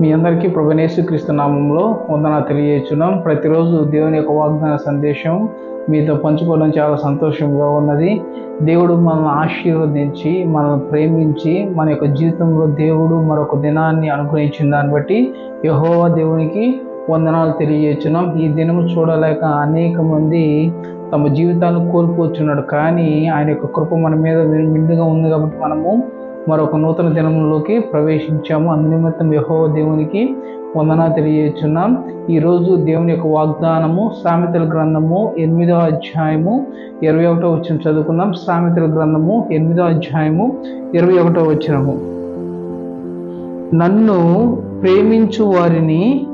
మీ అందరికీ క్రీస్తు నామంలో వందన తెలియచున్నాం ప్రతిరోజు దేవుని యొక్క వాగ్దాన సందేశం మీతో పంచుకోవడం చాలా సంతోషంగా ఉన్నది. దేవుడు మనల్ని ఆశీర్వదించి మనల్ని ప్రేమించి మన యొక్క జీవితంలో దేవుడు మరొక దినాన్ని అనుగ్రహించిన దాన్ని బట్టి యహోవా దేవునికి వందనాలు తెలియచున్నాం ఈ దినము చూడలేక అనేక మంది తమ జీవితాలను కోల్పోతున్నాడు. కానీ ఆయన యొక్క కృప మన మీద మిండుగా ఉంది కాబట్టి మనము మరొక నూతన దినంలోకి ప్రవేశించాము. అందునిమిత్తం యహో దేవునికి వందన తెలియచున్నాం ఈరోజు దేవుని యొక్క వాగ్దానము సామెతల గ్రంథము ఎనిమిదవ అధ్యాయము ఇరవై ఒకటో వచ్చిన చదువుకుందాం. సామెతల గ్రంథము ఎనిమిదవ అధ్యాయము ఇరవై ఒకటో వచ్చినము నన్ను ప్రేమించు వారిని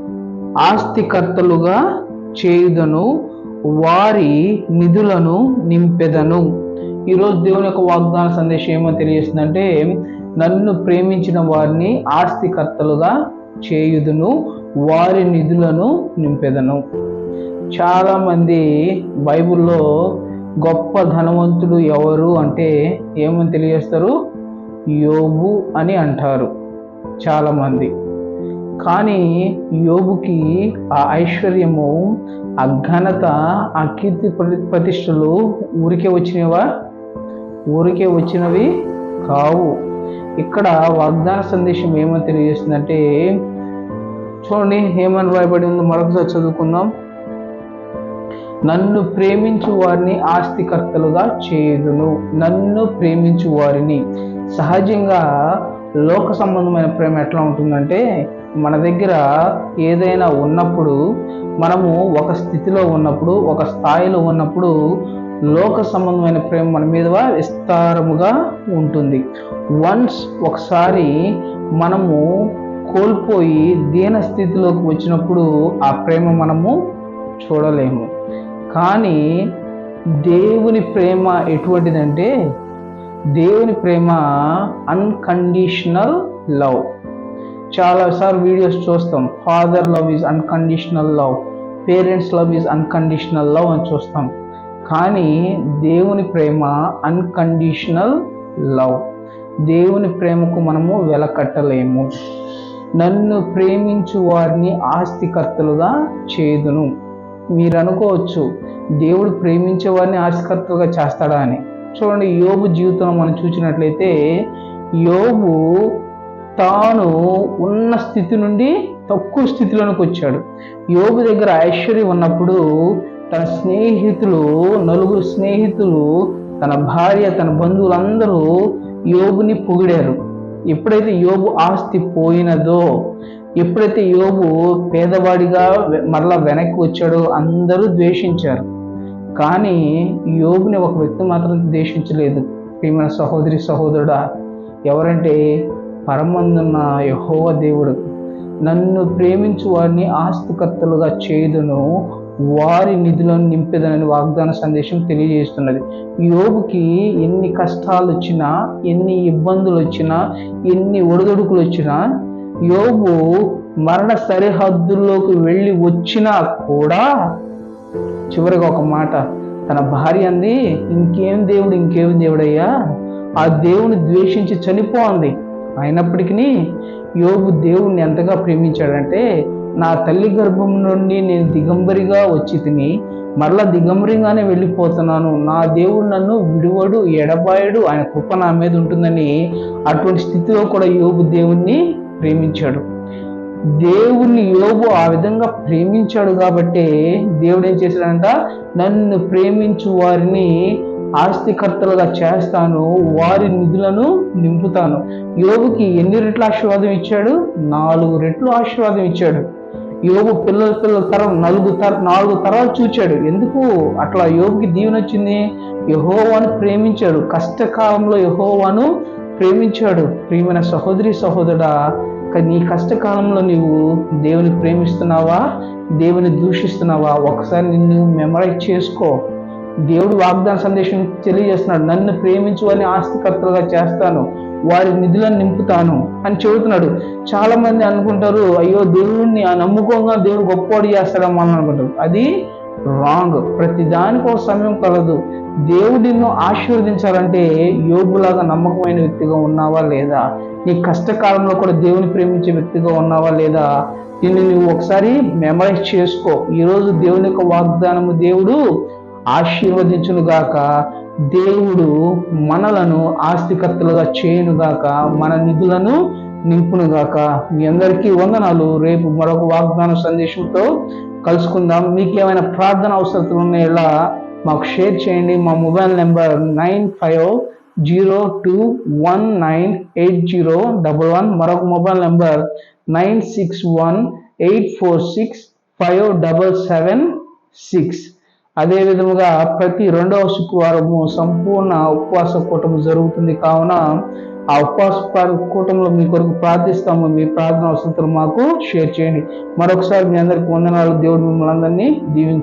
ఆస్తికర్తలుగా చేయుదను వారి నిధులను నింపెదను. ఈరోజు దేవుని యొక్క వాగ్దాన సందేశం ఏమో తెలియజేస్తుందంటే నన్ను ప్రేమించిన వారిని ఆస్తికర్తలుగా చేయుదును వారి నిధులను నింపెదను. చాలామంది బైబిల్లో గొప్ప ధనవంతుడు ఎవరు అంటే ఏమని తెలియజేస్తారు? యోబు అని అంటారు చాలామంది. కానీ యోబుకి ఆ ఐశ్వర్యము ఆ ఘనత ఆ కీర్తి ప్రతిష్టలు ఊరికే వచ్చినవా? ఊరికే వచ్చినవి కావు. ఇక్కడ వాగ్దాన సందేశం ఏమని తెలియజేస్తుందంటే చూడండి ఏమని రాయబడి ఉందో మరొకసారి చదువుకుందాం. నన్ను ప్రేమించు వారిని ఆస్తికర్తలుగా చేయుదును. నన్ను ప్రేమించు వారిని. సహజంగా లోక సంబంధమైన ప్రేమ ఎట్లా ఉంటుందంటే మన దగ్గర ఏదైనా ఉన్నప్పుడు మనము ఒక స్థితిలో ఉన్నప్పుడు ఒక స్థాయిలో ఉన్నప్పుడు లోక సంబంధమైన ప్రేమ మన మీద విస్తారముగా ఉంటుంది. వన్స్ ఒకసారి మనము కోల్పోయి దీన స్థితిలోకి వచ్చినప్పుడు ఆ ప్రేమ మనము చూడలేము. కానీ దేవుని ప్రేమ ఎటువంటిదంటే దేవుని ప్రేమ అన్కండిషనల్ లవ్ చాలాసార్లు వీడియోస్ చూస్తాం. Father love is unconditional love parents love is unconditional love అని చూస్తాం. కానీ దేవుని ప్రేమ అన్కండిషనల్ లవ్ దేవుని ప్రేమకు మనము వెలకట్టలేము నన్ను ప్రేమించు వారిని ఆస్తికర్తలుగా చేదును. మీరు అనుకోవచ్చు దేవుడు ప్రేమించే వారిని ఆస్తికర్తలుగా చేస్తాడా అని. చూడండి యోగు జీవితంలో మనం చూసినట్లయితే యోగు తాను ఉన్న స్థితి నుండి తక్కువ స్థితిలోనికి వచ్చాడు. యోగు దగ్గర ఐశ్వర్యం ఉన్నప్పుడు తన స్నేహితులు నలుగురు స్నేహితులు తన భార్య తన బంధువులందరూ యోగుని పొగిడారు. ఎప్పుడైతే యోగు ఆస్తి పోయినదో ఎప్పుడైతే యోగు పేదవాడిగా మరలా వెనక్కి వచ్చాడో అందరూ ద్వేషించారు. కానీ యోగుని ఒక వ్యక్తి మాత్రం ద్వేషించలేదు. ప్రియమైన సహోదరి సహోదరుడా ఎవరంటే పరమందున్న యహోవ దేవుడు. నన్ను ప్రేమించు వారిని ఆస్తికర్తలుగా చేయుదును వారి నిధులను నింపేదనని వాగ్దాన సందేశం తెలియజేస్తున్నది. యోగుకి ఎన్ని కష్టాలు వచ్చినా ఎన్ని ఇబ్బందులు వచ్చినా ఎన్ని ఒడిదొడుకులు వచ్చినా యోగు మరణ సరిహద్దుల్లోకి వెళ్ళి వచ్చినా కూడా చివరిగా ఒక మాట తన భార్య అంది ఇంకేం దేవుడు ఇంకేం దేవుడయ్యా? ఆ దేవుని ద్వేషించి చనిపోంది అయినప్పటికీ యోగు దేవుణ్ణి ఎంతగా ప్రేమించాడంటే నా తల్లి గర్భం నుండి నేను దిగంబరిగా వచ్చి తిని మరలా దిగంబరిగానే వెళ్ళిపోతున్నాను. నా దేవుడు నన్ను విడువడు ఎడబాయడు ఆయన కృప నా మీద ఉంటుందని అటువంటి స్థితిలో కూడా యోగు దేవుణ్ణి ప్రేమించాడు. దేవుణ్ణి యోగు ఆ విధంగా ప్రేమించాడు కాబట్టి దేవుడు ఏం చేశాడంట నన్ను ప్రేమించు వారిని ఆస్తికర్తలుగా చేస్తాను వారి నిధులను నింపుతాను. యోగుకి ఎన్ని రెట్లు ఆశీర్వాదం ఇచ్చాడు? నాలుగు రెట్లు ఆశీర్వాదం ఇచ్చాడు. యోగు పిల్లల పిల్లల తరం నలుగు తర నాలుగు తరాలు చూచాడు. ఎందుకు? అట్లా యోగుకి దీవెన వచ్చింది? యహోవాను ప్రేమించాడు. కష్టకాలంలో యహోవాను ప్రేమించాడు. ప్రియమైన సహోదరి సహోదరుడా నీ కష్టకాలంలో నీవు దేవుని ప్రేమిస్తున్నావా? దేవుని దూషిస్తున్నావా? ఒకసారి నిన్ను మెమరైజ్ చేసుకో. దేవుడు వాగ్దాన సందేశం తెలియజేస్తున్నాడు. నన్ను ప్రేమించు అని ఆస్తికర్తలుగా చేస్తాను. వారి నిధులను నింపుతాను అని చెబుతున్నాడు. చాలా మంది అనుకుంటారు అయ్యో దేవుడిని ఆ నమ్ముకోగా దేవుడు గొప్పవాడు చేస్తాడమ్మా అని అనుకుంటారు. అది రాంగ్. ప్రతి దానికి ఒక సమయం కలదు. దేవుడిని ఆశీర్వదించాలంటే యోగులాగా నమ్మకమైన వ్యక్తిగా ఉన్నావా లేదా? నీ కష్టకాలంలో కూడా దేవుని ప్రేమించే వ్యక్తిగా ఉన్నావా లేదా? దీన్ని నువ్వు ఒకసారి మెమరైజ్ చేసుకో. ఈరోజు దేవుని యొక్క వాగ్దానము దేవుడు ఆశీర్వదించును గాక దేవుడు మనలను ఆస్తికర్తలుగా చేయనుగాక మన నిధులను నింపునుగాక. మీ అందరికీ వందనాలు. రేపు మరొక వాగ్దాన సందేశంతో కలుసుకుందాం. మీకు ఏమైనా ప్రార్థన అవసరతలు ఉన్నాయా మాకు షేర్ చేయండి. మా mobile number nine five zero two one nine eight zero double one. మరొక mobile number nine six one eight four six five double seven six. అదే విధముగా ప్రతి రెండవ శుక్రవారము సంపూర్ణ ఉపవాస కూటమి జరుగుతుంది. కావున ఆ ఉపవాస కూటంలో మీ కొరకు ప్రార్థిస్తాము. మీ ప్రార్థన వసతులు మాకు షేర్ చేయండి. మరొకసారి మీ అందరికి వందనాలు. దేవుడు మిమ్మల్ని అందరినీ దీవించు